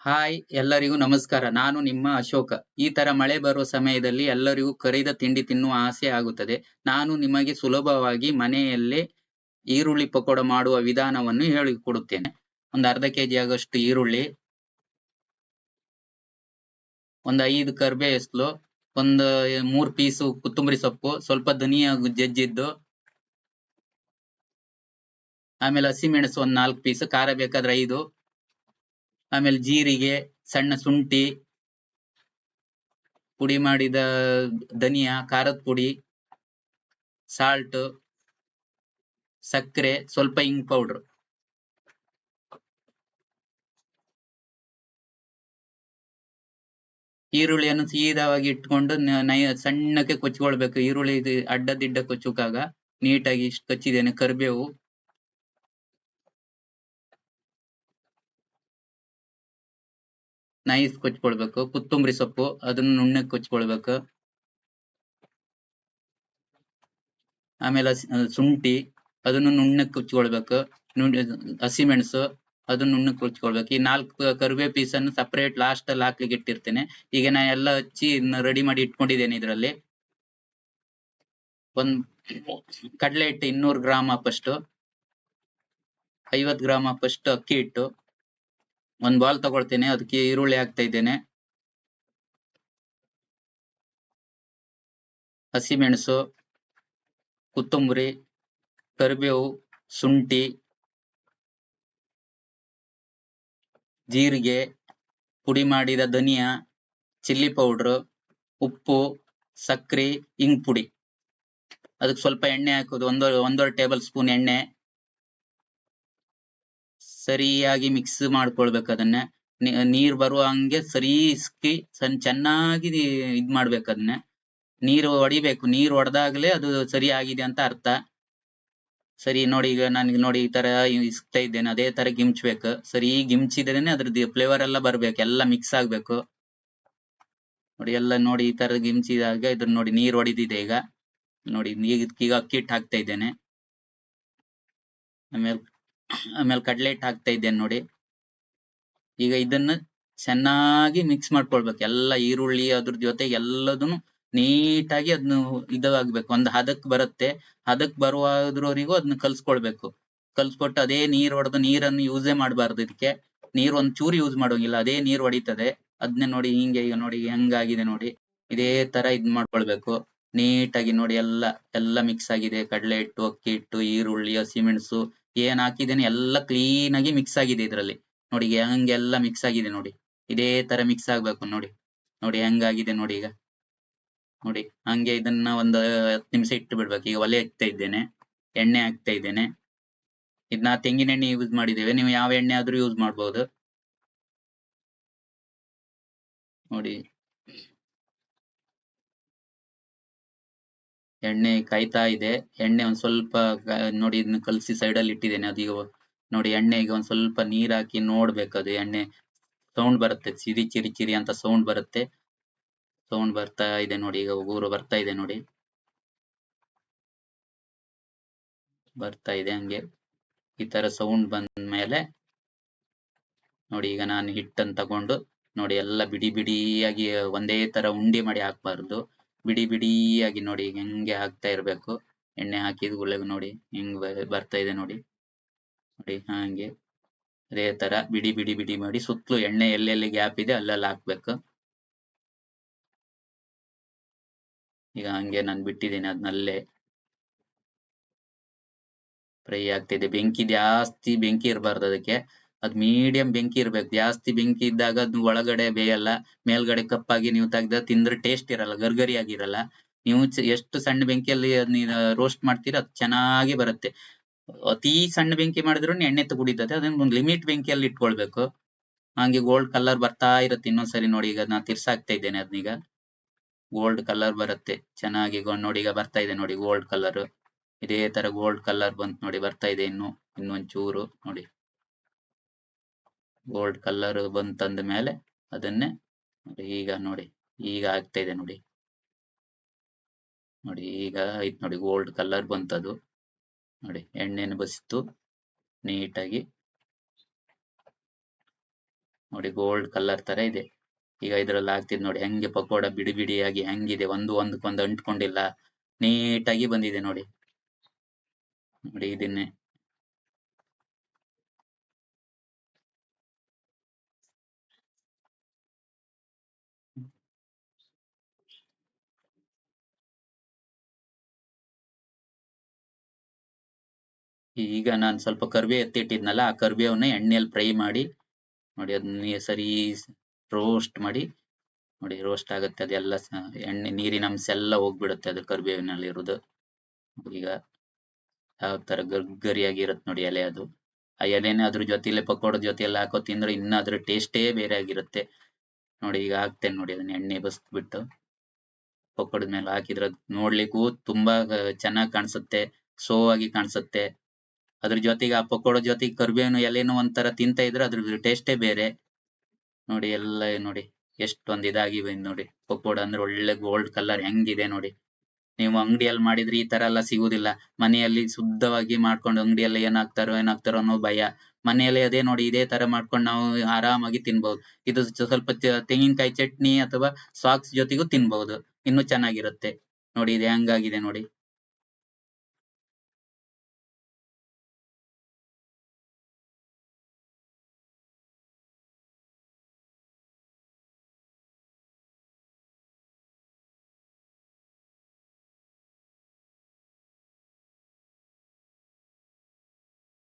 Hi, ಎಲ್ಲರಿಗೂ ನಮಸ್ಕಾರ. ನಾನು ನಿಮ್ಮ ಅಶೋಕ. ಈ ತರ ಮಳೆ ಬರುವ ಸಮಯದಲ್ಲಿ ಎಲ್ಲರಿಗೂ ಕರಿದ ತಿಂಡಿ ತಿನ್ನುವ ಆಸೆ ಆಗುತ್ತದೆ. ನಾನು ನಿಮಗೆ ಸುಲಭವಾಗಿ ಮನೆಯಲ್ಲೇ ಈರುಳ್ಳಿ ಪಕೋಡ ಮಾಡುವ ವಿಧಾನವನ್ನು ಹೇಳಿಕೊಡುತ್ತೇನೆ. ಒಂದು ಅರ್ಧ ಕೆಜಿ ಆಗಷ್ಟು ಈರುಳ್ಳಿ, ಒಂದು ಐದು ಕರ್ಬೆ ಎಸ್ಲು ಒಂದು ಮೂರ್ ಪೀಸು ಕೊತ್ತಂಬರಿ ಸೊಪ್ಪು, ಸ್ವಲ್ಪ ಧನಿಯಾ ಜಜ್ಜಿದ್ದು, ಆಮೇಲೆ ಹಸಿಮೆಣಸು ಒಂದ್ ನಾಲ್ಕು ಪೀಸ್, ಖಾರ ಬೇಕಾದ್ರೆ ಐದು. ಆಮೇಲೆ ಜೀರಿಗೆ, ಸಣ್ಣ ಶುಂಠಿ, ಪುಡಿ ಮಾಡಿದ ಧನಿಯಾ, ಖಾರದ ಪುಡಿ ಸಾಲ್ಟ್ ಸಕ್ಕರೆ, ಸ್ವಲ್ಪ ಇಂಗ್ ಪೌಡರ್ ಈರುಳ್ಳಿಯನ್ನು ಸೀದಾವಾಗಿ ಇಟ್ಕೊಂಡು ನೈ ಸಣ್ಣಕ್ಕೆ ಕೊಚ್ಕೊಳ್ಬೇಕು. ಈರುಳ್ಳಿ ಅಡ್ಡದಿಡ್ಡ ಕೊಚ್ಚುಕಾಗ ನೀಟಾಗಿ ಇಷ್ಟು ಕೊಚ್ಚಿದ್ದೇನೆ ಕರಿಬೇವು. ನೈಸ್ ಕೊಚ್ಕೊಳ್ಬೇಕು, ಕೊತ್ತಂಬರಿ ಸೊಪ್ಪು, ಅದನ್ನ ನುಣ್ಣಗೆ ಕೊಚ್ಕೊಳ್ಬೇಕು. ಆಮೇಲೆ ಶುಂಠಿ, ಅದನ್ನು ನುಣ್ಣಗೆ ಕೊಚ್ಕೊಳ್ಬೇಕು. ಹಸಿಮೆಣಸು ಅದನ್ನ ನುಣ್ಣಗೆ ಕೊಚ್ಕೊಳ್ಬೇಕು. ಈ ನಾಲ್ಕು ಕರಿಬೇ ಪೀಸ್ ಅನ್ನು ಸಪರೇಟ್ ಲಾಸ್ಟ್ ಅಲ್ಲಿ ಹಾಕ್ಲಿಕ್ಕೆ ಇಟ್ಟಿರ್ತೇನೆ. ಈಗ ನಾ ಎಲ್ಲ ಹಚ್ಚಿ ರೆಡಿ ಮಾಡಿ ಇಟ್ಕೊಂಡಿದ್ದೇನೆ ಇದರಲ್ಲಿ. ಒಂದ್ ಕಡಲೆ ಹಿಟ್ಟು ಇನ್ನೂರು ಗ್ರಾಮ್ ಅಪ್ಪಷ್ಟು ಐವತ್ ಗ್ರಾಮ್ ಅಪ್ಪಷ್ಟು ಅಕ್ಕಿ ಹಿಟ್ಟು. ಒಂದ್ ಬಾಲ್ ತಗೊಳ್ತೇನೆ ಅದಕ್ಕೆ ಈರುಳ್ಳಿ ಹಾಕ್ತಾ ಇದ್ದೇನೆ. ಹಸಿಮೆಣಸು, ಕೊತ್ತಂಬರಿ, ಕರಿಬೇವು, ಶುಂಠಿ, ಜೀರಿಗೆ, ಪುಡಿ ಮಾಡಿದ ಧನಿಯಾ, ಚಿಲ್ಲಿ ಪೌಡರ್, ಉಪ್ಪು, ಸಕ್ರಿ ಇಂಗ್ ಪುಡಿ. ಅದಕ್ಕೆ ಸ್ವಲ್ಪ ಎಣ್ಣೆ ಹಾಕೋದು, ಒಂದು, ಒಂದೂವರೆ ಟೇಬಲ್ ಸ್ಪೂನ್ ಎಣ್ಣೆ. ಸರಿಯಾಗಿ ಮಿಕ್ಸ್ ಮಾಡ್ಕೊಳ್ಬೇಕು ಅದನ್ನ. ನೀರ್ ಬರುವ ಹಂಗೆ ಸರಿ ಇಸ್ಕಿ ಚೆನ್ನಾಗಿ ಇದ್ ಮಾಡ್ಬೇಕು ಅದನ್ನ. ನೀರು ಹೊಡಿಬೇಕು ನೀರ್ ಹೊಡೆದಾಗ್ಲೇ ಅದು ಸರಿ ಆಗಿದೆ ಅಂತ ಅರ್ಥ. ಸರಿ, ನೋಡಿ ಈಗ ನನಗೆ ನೋಡಿ ಈ ತರ ಇಸ್ತಾ ಇದ್ದೇನೆ, ಅದೇ ತರ ಗಿಮ್ಚ್ಬೇಕು ಸರಿ ಗಿಮ್ಚಿದ್ರೇನೆ ಅದ್ರದ್ದು ಫ್ಲೇವರ್ ಎಲ್ಲ ಬರ್ಬೇಕು, ಎಲ್ಲ ಮಿಕ್ಸ್ ಆಗ್ಬೇಕು. ನೋಡಿ, ಎಲ್ಲ ನೋಡಿ ಈ ತರ ಗಿಮ್ಚಿದಾಗ ಇದ್ರ ನೋಡಿ ನೀರ್ ಹೊಡಿದಿದೆ ಈಗ. ನೋಡಿ ಈಗ ಅಕ್ಕಿ ಹಿಟ್ಟು ಹಾಕ್ತಾ ಇದ್ದೇನೆ. ಆಮೇಲೆ ಆಮೇಲೆ ಕಡಲೆ ಹಿಟ್ಟು ಹಾಕ್ತಾ ಇದ್ದೇನೆ ನೋಡಿ. ಈಗ ಇದನ್ನ ಚೆನ್ನಾಗಿ ಮಿಕ್ಸ್ ಮಾಡ್ಕೊಳ್ಬೇಕು. ಎಲ್ಲ ಈರುಳ್ಳಿ ಅದ್ರ ಜೊತೆ ಎಲ್ಲದನ್ನು ನೀಟಾಗಿ ಅದನ್ನ ಇದಾಗಬೇಕು. ಒಂದು ಹದಕ್ ಬರುತ್ತೆ. ಹದಕ್ ಬರುವಾದ್ರವರಿಗೂ ಅದನ್ನ ಕಲ್ಸ್ಕೊಳ್ಬೇಕು. ಕಲ್ಸ್ಕೊಟ್ಟು ಅದೇ ನೀರ್ ಹೊಡೆದು ನೀರನ್ನು ಯೂಸೇ ಮಾಡಬಾರ್ದು ಇದಕ್ಕೆ ನೀರ್ ಒಂದ್ ಚೂರು ಯೂಸ್ ಮಾಡೋಂಗಿಲ್ಲ. ಅದೇ ನೀರ್ ಹೊಡಿತದೆ. ಅದನ್ನೇ ನೋಡಿ ಹಿಂಗೆ ಈಗ ನೋಡಿ ಹೆಂಗಾಗಿದೆ ನೋಡಿ. ಇದೇ ತರ ಇದ್ ಮಾಡ್ಕೊಳ್ಬೇಕು. ನೀಟಾಗಿ ನೋಡಿ ಎಲ್ಲ ಎಲ್ಲ ಮಿಕ್ಸ್ ಆಗಿದೆ. ಕಡಲೆ ಹಿಟ್ಟು, ಅಕ್ಕಿ ಹಿಟ್ಟು, ಈರುಳ್ಳಿ, ಹಸಿಮೆಣಸು ಏನ್ ಹಾಕಿದ್ದೇನೆ ಎಲ್ಲ ಕ್ಲೀನ್ ಆಗಿ ಮಿಕ್ಸ್ ಆಗಿದೆ ಇದ್ರಲ್ಲಿ. ನೋಡಿ ಹಂಗೆಲ್ಲ ಮಿಕ್ಸ್ ಆಗಿದೆ ನೋಡಿ. ಇದೇ ತರ ಮಿಕ್ಸ್ ಆಗ್ಬೇಕು ನೋಡಿ. ನೋಡಿ ಹೆಂಗಾಗಿದೆ ನೋಡಿ ಈಗ. ನೋಡಿ ಹಂಗೆ ಇದನ್ನ ಒಂದು ಹತ್ತು ನಿಮಿಷ ಇಟ್ಟು ಬಿಡ್ಬೇಕು ಈಗ ಒಲೆ ಹಾಕ್ತಾ ಇದ್ದೇನೆ. ಎಣ್ಣೆ ಹಾಕ್ತಾ ಇದ್ದೇನೆ. ಇದನ್ನ ತೆಂಗಿನ ಎಣ್ಣೆ ಯೂಸ್ ಮಾಡಿದ್ದೇವೆ. ನೀವು ಯಾವ ಎಣ್ಣೆ ಆದ್ರೂ ಯೂಸ್ ಮಾಡಬಹುದು ನೋಡಿ ಎಣ್ಣೆ ಕಾಯ್ತಾ ಇದೆ. ಎಣ್ಣೆ ಒಂದ್ ಸ್ವಲ್ಪ ನೋಡಿ ಇದನ್ನ ಕಲಸಿ ಸೈಡ್ ಅಲ್ಲಿ ಇಟ್ಟಿದ್ದೇನೆ. ಅದೀಗ ನೋಡಿ ಎಣ್ಣೆಗೆ ಒಂದ್ ಸ್ವಲ್ಪ ನೀರ್ ಹಾಕಿ ನೋಡ್ಬೇಕು ಅದು ಎಣ್ಣೆ. ಸೌಂಡ್ ಬರುತ್ತೆ. ಚಿರಿ ಚಿರಿ ಚಿರಿ ಅಂತ ಸೌಂಡ್ ಬರುತ್ತೆ. ಸೌಂಡ್ ಬರ್ತಾ ಇದೆ ನೋಡಿ. ಈಗ ಊರು ಬರ್ತಾ ಇದೆ ನೋಡಿ. ಬರ್ತಾ ಇದೆ ಹಂಗೆ. ಈ ತರ ಸೌಂಡ್ ಬಂದ ಮೇಲೆ ನೋಡಿ ಈಗ ನಾನು ಹಿಟ್ಟನ್ನು ತಗೊಂಡು ನೋಡಿ ಎಲ್ಲ ಬಿಡಿ, ಬಿಡಿಯಾಗಿ ಒಂದೇ ತರ ಉಂಡೆ ಮಾಡಿ ಹಾಕ್ಬಾರ್ದು. ಬಿಡಿ ಬಿಡಿಯಾಗಿ ನೋಡಿ ಹೆಂಗೆ ಹಾಕ್ತಾ ಇರ್ಬೇಕು. ಎಣ್ಣೆ ಹಾಕಿದ ಗುಳ್ಳೆಗ್ ನೋಡಿ ಹೆಂಗ್ ಬರ್ತಾ ಇದೆ ನೋಡಿ. ನೋಡಿ ಹಂಗೆ ಅದೇ ತರ ಬಿಡಿ ಬಿಡಿ ಬಿಡಿ ಮಾಡಿ ಸುತ್ತಲೂ ಎಣ್ಣೆ ಎಲ್ಲೆಲ್ಲಿ ಗ್ಯಾಪ್ ಇದೆ ಅಲ್ಲೆಲ್ಲ ಹಾಕ್ಬೇಕು. ಈಗ ಹಂಗೆ ನಾನು ಬಿಟ್ಟಿದ್ದೀನಿ ಅದನ್ನಲ್ಲೇ ಫ್ರೈ ಆಗ್ತಿದೆ ಬೆಂಕಿ ಜಾಸ್ತಿ ಬೆಂಕಿ ಇರಬಾರ್ದು ಅದಕ್ಕೆ. ಅದ್ ಮೀಡಿಯಂ ಬೆಂಕಿ ಇರ್ಬೇಕು. ಜಾಸ್ತಿ ಬೆಂಕಿ ಇದ್ದಾಗ ಅದ್ ಒಳಗಡೆ ಬೇಯಲ್ಲ, ಮೇಲ್ಗಡೆ ಕಪ್ಪಾಗಿ ನೀವು ತೆಗ್ದ ತಿಂದ್ರೆ ಟೇಸ್ಟ್ ಇರಲ್ಲ, ಗರ್ಗರಿಯಾಗಿರಲ್ಲ. ನೀವು ಎಷ್ಟು ಸಣ್ಣ ಬೆಂಕಿಯಲ್ಲಿ ರೋಸ್ಟ್ ಮಾಡ್ತೀರಾ ಅದು ಚೆನ್ನಾಗಿ ಬರುತ್ತೆ. ಅತಿ ಸಣ್ಣ ಬೆಂಕಿ ಮಾಡಿದ್ರು ಎಣ್ಣೆ ಕುಡಿತದೆ ಅದನ್ನ ಒಂದು ಲಿಮಿಟ್ ಬೆಂಕಿಯಲ್ಲಿ ಇಟ್ಕೊಳ್ಬೇಕು. ಹಂಗೆ ಗೋಲ್ಡ್ ಕಲರ್ ಬರ್ತಾ ಇರುತ್ತೆ ಇನ್ನೊಂದ್ಸರಿ ನೋಡಿ, ಈಗ ನಾ ತಿರ್ಸಾಕ್ತಾ ಇದ್ದೇನೆ ಅದ್ನೀಗ ಗೋಲ್ಡ್ ಕಲರ್ ಬರುತ್ತೆ, ಚೆನ್ನಾಗಿ ನೋಡಿ, ಈಗ ಬರ್ತಾ ಇದೆ ನೋಡಿ ಗೋಲ್ಡ್ ಕಲರ್ ಇದೇ ತರ ಗೋಲ್ಡ್ ಕಲರ್ ಬಂತು ನೋಡಿ, ಬರ್ತಾ ಇದೆ ಇನ್ನು, ಇನ್ನೊಂದ್ ಚೂರು ನೋಡಿ. ಗೋಲ್ಡ್ ಕಲರ್ ಬಂತಂದ ಮೇಲೆ ಅದನ್ನೇ ಈಗ ನೋಡಿ, ಈಗ ಆಗ್ತಾ ಇದೆ ನೋಡಿ. ನೋಡಿ, ಈಗ ಆಯ್ತು ನೋಡಿ ಗೋಲ್ಡ್ ಕಲರ್ ಬಂತದು. ನೋಡಿ, ಎಣ್ಣೆನ ಬಸಿತು ನೀಟಾಗಿ. ನೋಡಿ ಗೋಲ್ಡ್ ಕಲರ್ ತರ ಇದೆ. ಈಗ ಇದ್ರಲ್ಲಿ ಹಾಕ್ತಿದ್ ನೋಡಿ, ಹೆಂಗೆ ಪಕೋಡ ಬಿಡಿ ಬಿಡಿಯಾಗಿ ಹೆಂಗಿದೆ, ಒಂದು ಒಂದಕ್ಕೊಂದು ಅಂಟ್ಕೊಂಡಿಲ್ಲ, ನೀಟಾಗಿ ಬಂದಿದೆ ನೋಡಿ. ನೋಡಿ, ಇದನ್ನೇ. ಈಗ ನಾನು ಸ್ವಲ್ಪ ಕರ್ಬೆ ಎತ್ತಿಟ್ಟಿದ್ನಲ್ಲ, ಆ ಕರ್ಬೇವನ್ನ ಎಣ್ಣೆಯಲ್ಲಿ ಫ್ರೈ ಮಾಡಿ, ನೋಡಿ ಅದನ್ನ ಸರಿ ರೋಸ್ಟ್ ಮಾಡಿ, ನೋಡಿ ರೋಸ್ಟ್ ಆಗುತ್ತೆ, ಅದೆಲ್ಲ ಎಣ್ಣೆ ನೀರಿನ ಅಂಶ ಎಲ್ಲ ಹೋಗ್ಬಿಡುತ್ತೆ ಅದು ಕರ್ಬೇವಿನಲ್ಲಿ ಇರೋದು ಈಗ ಯಾವ ತರ ಗರ್ಗರಿಯಾಗಿ ಇರುತ್ತೆ ನೋಡಿ ಎಲೆ ಅದು. ಆ ಎಲೆನೇ ಅದ್ರ ಜೊತೆಲೆ ಪಕೋಡ ಜೊತೆ ಎಲ್ಲ ಹಾಕೋ, ತಿಂದ್ರೆ ಇನ್ನ ಅದ್ರ ಟೇಸ್ಟೇ ಬೇರೆ ಆಗಿರುತ್ತೆ. ನೋಡಿ ಈಗ ಹಾಕ್ತೇನೆ ನೋಡಿ ಅದನ್ನ ಎಣ್ಣೆ ಬಸ್ಬಿಟ್ಟು ಪಕೋಡದ ಮೇಲೆ ಹಾಕಿದ್ರೆ ನೋಡ್ಲಿಕ್ಕೂ ತುಂಬಾ ಚೆನ್ನಾಗಿ ಕಾಣಿಸುತ್ತೆ ಸೋ ಆಗಿ ಕಾಣಿಸುತ್ತೆ. ಅದ್ರ ಜೊತೆಗೆ ಆ ಪಕೋಡ ಜೊತೆಗೆ ಕರ್ಬೇವಿನ ಎಲೆನೂ ಒಂಥರ ತಿಂತ ಇದ್ರೆ ಅದ್ರ ಟೇಸ್ಟೇ ಬೇರೆ. ನೋಡಿ ಎಲ್ಲ ನೋಡಿ, ಎಷ್ಟೊಂದು ಇದಾಗಿ ಬಂದ್ ನೋಡಿ. ಪಕೋಡ ಅಂದ್ರೆ ಒಳ್ಳೆ ಗೋಲ್ಡ್ ಕಲರ್ ಹೆಂಗಿದೆ ನೋಡಿ. ನೀವು ಅಂಗಡಿಯಲ್ಲಿ ಮಾಡಿದ್ರೆ ಈ ತರ ಎಲ್ಲ ಸಿಗುವುದಿಲ್ಲ ಮನೆಯಲ್ಲಿ ಶುದ್ಧವಾಗಿ ಮಾಡ್ಕೊಂಡು ಅಂಗಡಿಯಲ್ಲಿ ಏನ್ ಹಾಕ್ತಾರೋ ಏನ್ ಹಾಕ್ತಾರೋ ಅನ್ನೋ ಭಯ. ಮನೆಯಲ್ಲಿ ಅದೇ ನೋಡಿ ಇದೇ ತರ ಮಾಡ್ಕೊಂಡು ನಾವು ಆರಾಮಾಗಿ ತಿನ್ಬಹುದು ಇದು ಸ್ವಲ್ಪ ತೆಂಗಿನಕಾಯಿ ಚಟ್ನಿ ಅಥವಾ ಸಾಕ್ಸ್ ಜೊತೆಗೂ ತಿನ್ಬಹುದು ಇನ್ನು ಚೆನ್ನಾಗಿರುತ್ತೆ. ನೋಡಿ ಇದು ಹೆಂಗಾಗಿದೆ ನೋಡಿ.